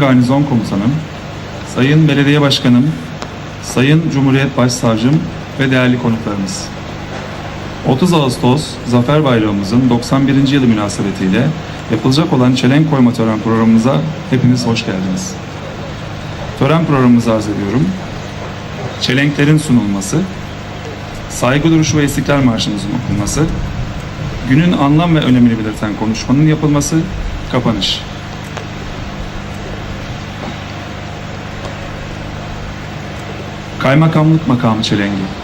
Garnizon Komutanım, Sayın Belediye Başkanım, Sayın Cumhuriyet Başsavcım ve değerli konuklarımız. 30 Ağustos Zafer Bayramımızın 91. yılı münasebetiyle yapılacak olan çelenk koyma tören programımıza hepiniz hoş geldiniz. Tören programımızı arz ediyorum. Çelenklerin sunulması, saygı duruşu ve istiklal marşımızın okunması, günün anlam ve önemini belirten konuşmanın yapılması, kapanış. Kaymakamlık makamı çelengi.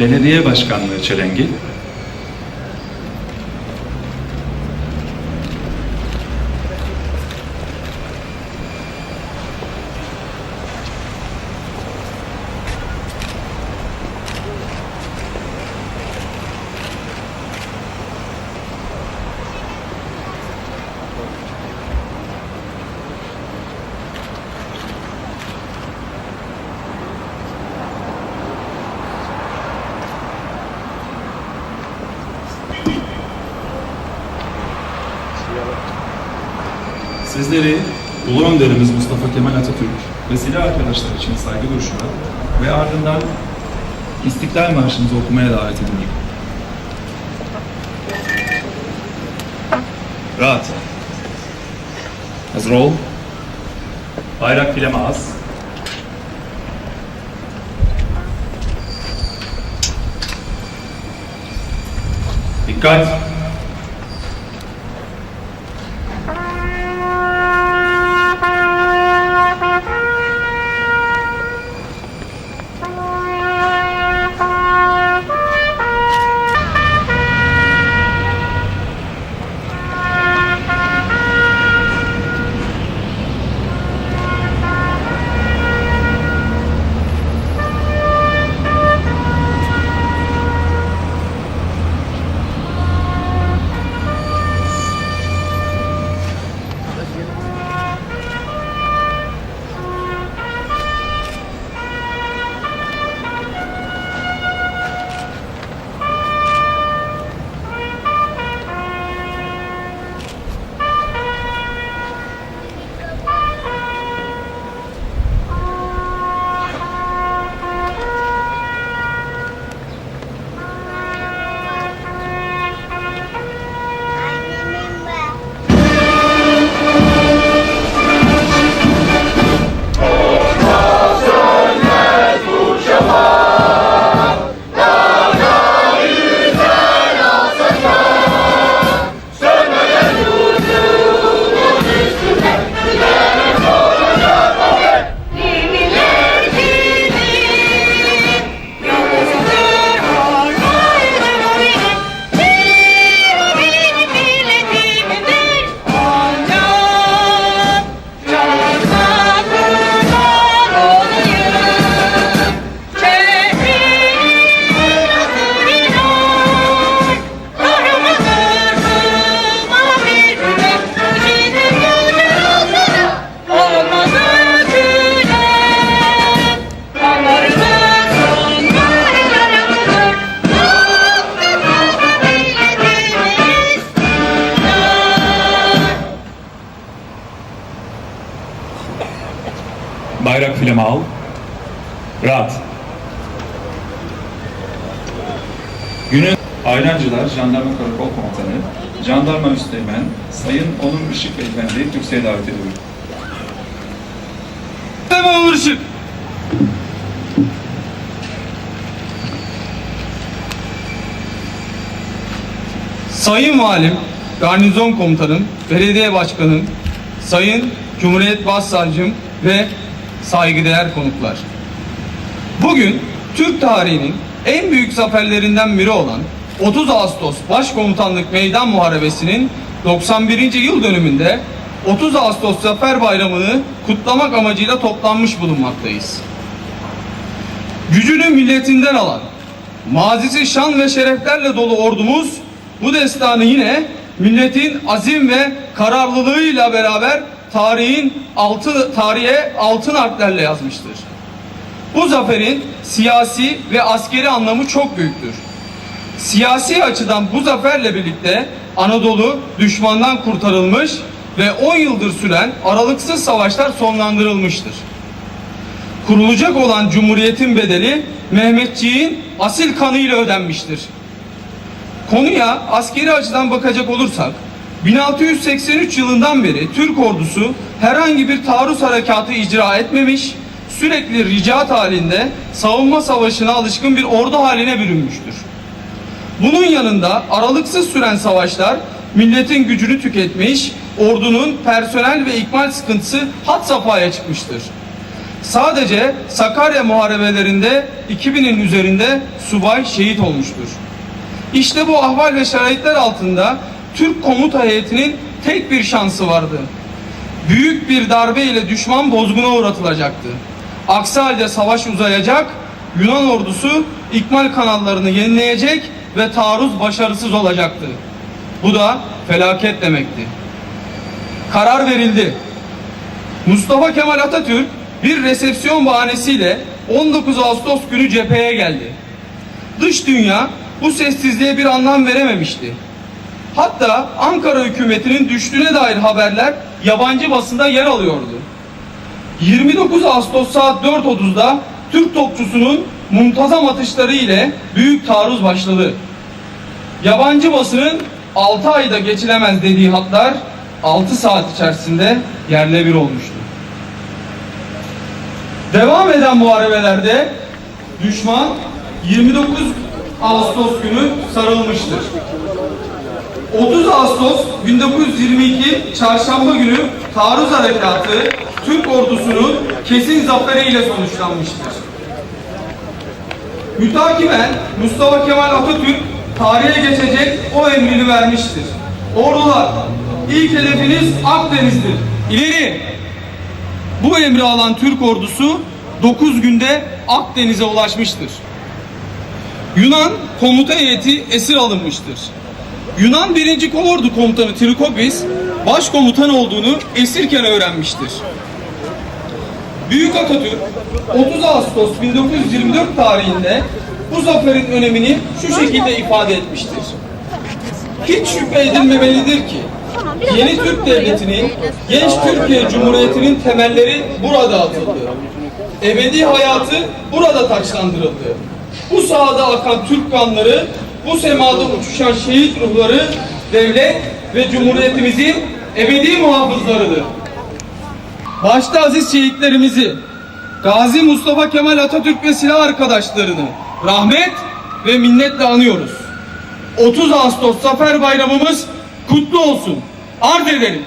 Belediye Başkanlığı Çelengi. Sizleri Ulu Önderimiz Mustafa Kemal Atatürk ve silah arkadaşlar için saygı duruşuna ve ardından İstiklal Marşımızı okumaya davet ediyorum. Rahat. Hazır ol. Bayrak fileme az. Dikkat. Al. Rahat. Günün Ayrancılar Jandarma Karakol Komutanı, Jandarma Üsteğmen, Sayın Onur Işık Beyefendi Türkçe'ye davet ediyorum. Hemen Onur Işık. Sayın Valim, Garnizon Komutanım, Belediye Başkanım, Sayın Cumhuriyet Başsavcım ve saygıdeğer konuklar. Bugün Türk tarihinin en büyük zaferlerinden biri olan 30 Ağustos Başkomutanlık Meydan Muharebesi'nin 91. yıl dönümünde 30 Ağustos Zafer Bayramı'nı kutlamak amacıyla toplanmış bulunmaktayız. Gücünü milletinden alan, mazisi şan ve şereflerle dolu ordumuz bu destanı yine milletin azim ve kararlılığıyla beraber tarihin altı, tarihe altın harflerle yazmıştır. Bu zaferin siyasi ve askeri anlamı çok büyüktür. Siyasi açıdan bu zaferle birlikte Anadolu düşmandan kurtarılmış ve 10 yıldır süren aralıksız savaşlar sonlandırılmıştır. Kurulacak olan Cumhuriyet'in bedeli Mehmetçiğin asil kanıyla ödenmiştir. Konuya askeri açıdan bakacak olursak 1683 yılından beri Türk ordusu herhangi bir taarruz harekatı icra etmemiş, sürekli ricat halinde savunma savaşına alışkın bir ordu haline bürünmüştür. Bunun yanında aralıksız süren savaşlar milletin gücünü tüketmiş, ordunun personel ve ikmal sıkıntısı had safhaya çıkmıştır. Sadece Sakarya muharebelerinde 2000'in üzerinde subay şehit olmuştur. İşte bu ahval ve şeraitler altında Türk komuta heyetinin tek bir şansı vardı. Büyük bir darbe ile düşman bozguna uğratılacaktı. Aksi halde savaş uzayacak, Yunan ordusu ikmal kanallarını yenileyecek ve taarruz başarısız olacaktı. Bu da felaket demekti. Karar verildi. Mustafa Kemal Atatürk bir resepsiyon bahanesiyle 19 Ağustos günü cepheye geldi. Dış dünya bu sessizliğe bir anlam verememişti. Hatta Ankara hükümetinin düştüğüne dair haberler yabancı basında yer alıyordu. 29 Ağustos saat 4.30'da Türk topçusunun muntazam atışları ile büyük taarruz başladı. Yabancı basının 6 ayda geçilemez dediği hatlar 6 saat içerisinde yerle bir olmuştu. Devam eden muharebelerde düşman 29 Ağustos günü sarılmıştır. 30 Ağustos 1922 Çarşamba günü taarruz harekatı Türk ordusunun kesin zaferiyle sonuçlanmıştır. Mütakiben Mustafa Kemal Atatürk tarihe geçecek o emrini vermiştir. Ordular, ilk hedefiniz Akdeniz'dir. İleri! Bu emri alan Türk ordusu 9 günde Akdeniz'e ulaşmıştır. Yunan komuta heyeti esir alınmıştır. Yunan 1. Kolordu Komutanı Trikopis başkomutan olduğunu esirken öğrenmiştir. Büyük Atatürk 30 Ağustos 1924 tarihinde bu zaferin önemini şu şekilde ifade etmiştir. Hiç şüphe edilmemelidir ki yeni Türk Devleti'nin, genç Türkiye Cumhuriyeti'nin temelleri burada atıldı. Ebedi hayatı burada taçlandırıldı. Bu sahada akan Türk kanları, bu semada uçuşan şehit ruhları devlet ve cumhuriyetimizin ebedi muhafızlarıdır. Başta aziz şehitlerimizi, Gazi Mustafa Kemal Atatürk ve silah arkadaşlarını rahmet ve minnetle anıyoruz. 30 Ağustos Zafer Bayramımız kutlu olsun. Arz ederim.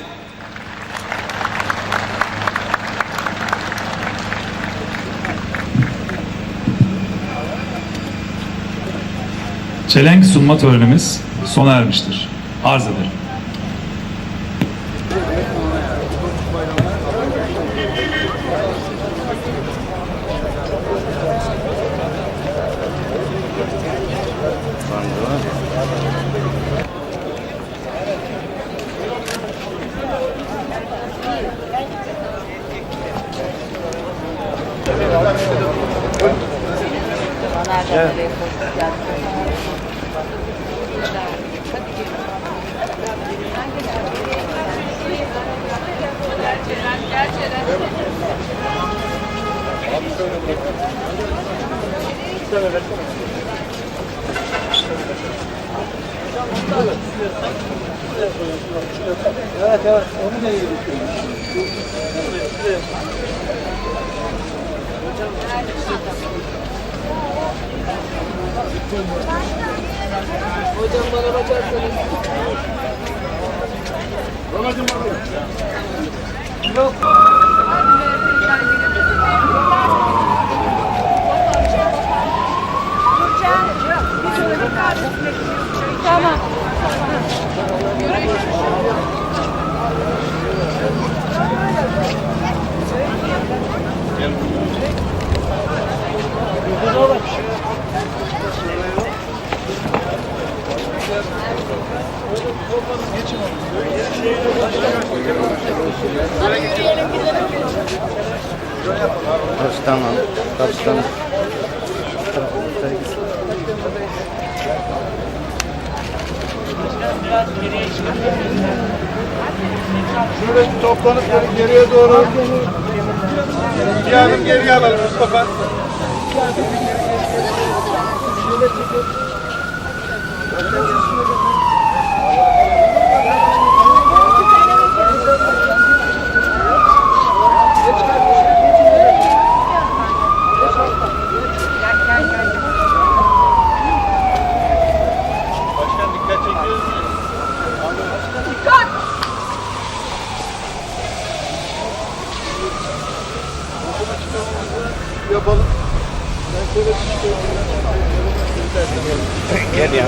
Çelenk sunma törenimiz sona ermiştir. Arz ederim. Nereden nereye koştuk geldik. Hocam bana bakarsanız. Tamam. Burası Şöyle bir toplanıp böyle geriye doğru bir adım geriye alalım Mustafa. Başkan dikkat çekiyoruz mu? Yapalım. Ben şöyle Gel ya.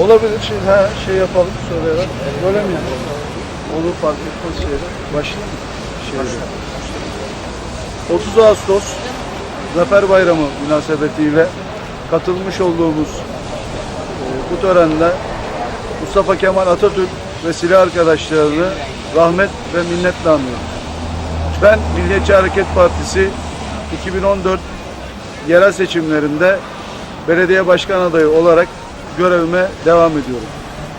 Olabilir şey, ha, şey yapalım söyleyelim. Böyle mi yapalım? Olur fark etmez şeyler. Başlayalım. Şeyler. 30 Ağustos Zafer Bayramı münasebetiyle katılmış olduğumuz e, bu törende Mustafa Kemal Atatürk ve silah arkadaşlarını rahmet ve minnetle anıyorum. Ben Milliyetçi Hareket Partisi 2014 yerel seçimlerinde belediye başkan adayı olarak görevime devam ediyorum.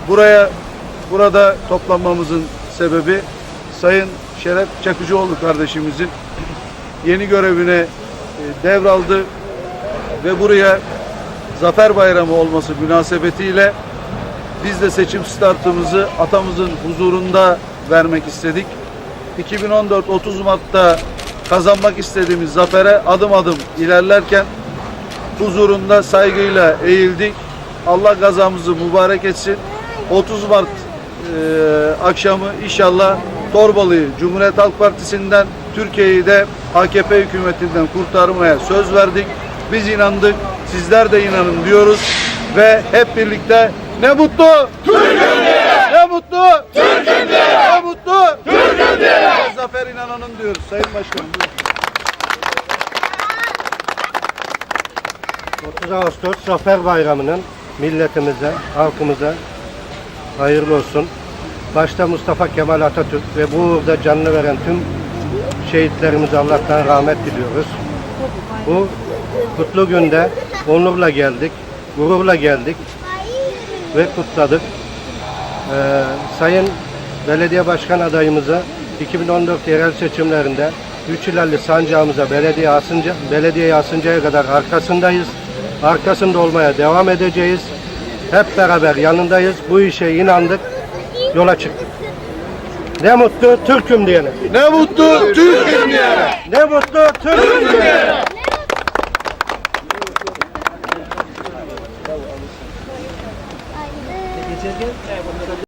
Buraya burada toplanmamızın sebebi Sayın Şeref Çakıcıoğlu kardeşimizin yeni görevine e, devraldı ve buraya Zafer Bayramı olması münasebetiyle biz de seçim startımızı atamızın huzurunda vermek istedik. 2014 30 Mart'ta kazanmak istediğimiz zafere adım adım ilerlerken huzurunda saygıyla eğildik. Allah gazamızı mübarek etsin. 30 Mart e, akşamı inşallah Torbalı'yı Cumhuriyet Halk Partisi'nden Türkiye'yi de AKP hükümetinden kurtarmaya söz verdik. Biz inandık. Sizler de inanın diyoruz ve hep birlikte ne mutlu Türk'üm. Ne mutlu Türk'üm. Ne mutlu Türk'üm. Zafer inananın diyoruz Sayın Başkanım. buyurun. 30 Ağustos Zafer Bayramı'nın milletimize, halkımıza hayırlı olsun. Başta Mustafa Kemal Atatürk ve bu uğurda canını veren tüm şehitlerimize Allah'tan rahmet diliyoruz. Bu kutlu günde onurla geldik, gururla geldik ve kutladık. Ee, Sayın Belediye Başkan adayımıza 2014 yerel seçimlerinde Üç ilerli sancağımıza belediye asınca, belediyeye asıncaya kadar arkasındayız. Arkasında olmaya devam edeceğiz. Hep beraber yanındayız. Bu işe inandık. Yola çıktık. Ne mutlu Türk'üm diyene. Ne mutlu Türk'üm diye. Ne mutlu Türk'üm diyene.